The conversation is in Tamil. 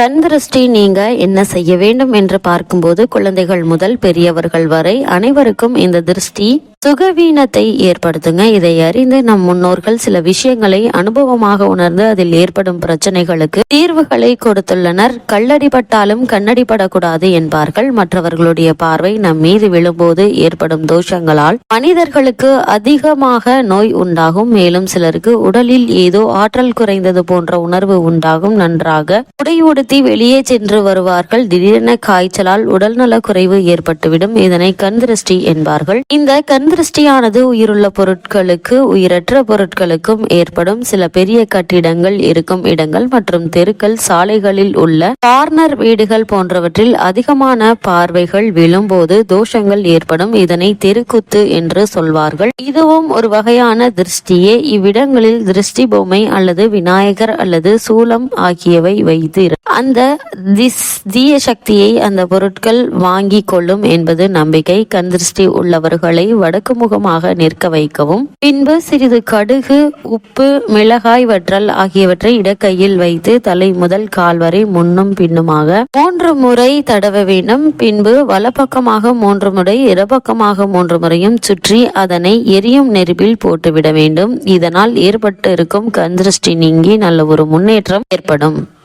கண் திருஷ்டி நீங்க என்ன செய்ய வேண்டும் என்று பார்க்கும்போது குழந்தைகள் முதல் பெரியவர்கள் வரை அனைவருக்கும் இந்த திருஷ்டி சுகவீனத்தை ஏற்படுத்துங்க. இதை அறிந்து நம் முன்னோர்கள் சில விஷயங்களை அனுபவமாக உணர்ந்து அதில் ஏற்படும் பிரச்சனைகளுக்கு தீர்வுகளை கொடுத்துள்ளனர். கல்லடிப்பட்டாலும் கண்ணடிப்படக்கூடாது என்பார்கள். மற்றவர்களுடைய பார்வை நம் மீது விழும்போது ஏற்படும் தோஷங்களால் மனிதர்களுக்கு அதிகமாக நோய் உண்டாகும். மேலும் சிலருக்கு உடலில் ஏதோ ஆற்றல் குறைந்தது போன்ற உணர்வு உண்டாகும். நன்றாக உடை உடுத்தி வெளியே சென்று வருவார்கள். திடீரென காய்ச்சலால் உடல்நல குறைவு ஏற்பட்டுவிடும். இதனை கண் திருஷ்டி என்பார்கள். இந்த கண் திருஷ்டியானது உயிருள்ள பொருட்களுக்கு உயிரற்ற பொருட்களுக்கும் ஏற்படும் சில பெரிய கட்டிடங்கள் இருக்கும் இடங்கள் மற்றும் தெருக்கள் சாலைகளில் உள்ள கார்னர் வீடுகள் போன்றவற்றில் அதிகமான பார்வைகள் விழும்போது தோஷங்கள் ஏற்படும். இதனை தெருக்குத்து என்று சொல்வார்கள். இதுவும் ஒரு வகையான திருஷ்டியே. இவ்விடங்களில் திருஷ்டி பொம்மை அல்லது விநாயகர் அல்லது சூலம் ஆகியவை வைத்து அந்த தீய சக்தியை அந்த பொருட்கள் வாங்கி கொள்ளும் என்பது நம்பிக்கை. கந்திருஷ்டி உள்ளவர்களை வட முகமாக நிற்க வைக்கவும். பின்பு சிறிது கடுகு உப்பு மிளகாய் வற்றல் ஆகியவற்றை இடக்கையில் வைத்து தலை முதல் கால் வரை முன்னும் பின்னுமாக மூன்று முறை தடவ வேண்டும். பின்பு வலப்பக்கமாக மூன்று முறை இடப்பக்கமாக மூன்று முறையும் சுற்றி அதனை எரியும் நெருப்பில் போட்டுவிட வேண்டும். இதனால் ஏற்பட்டு இருக்கும் கந்திருஷ்டி நீங்கி நல்ல ஒரு முன்னேற்றம் ஏற்படும்.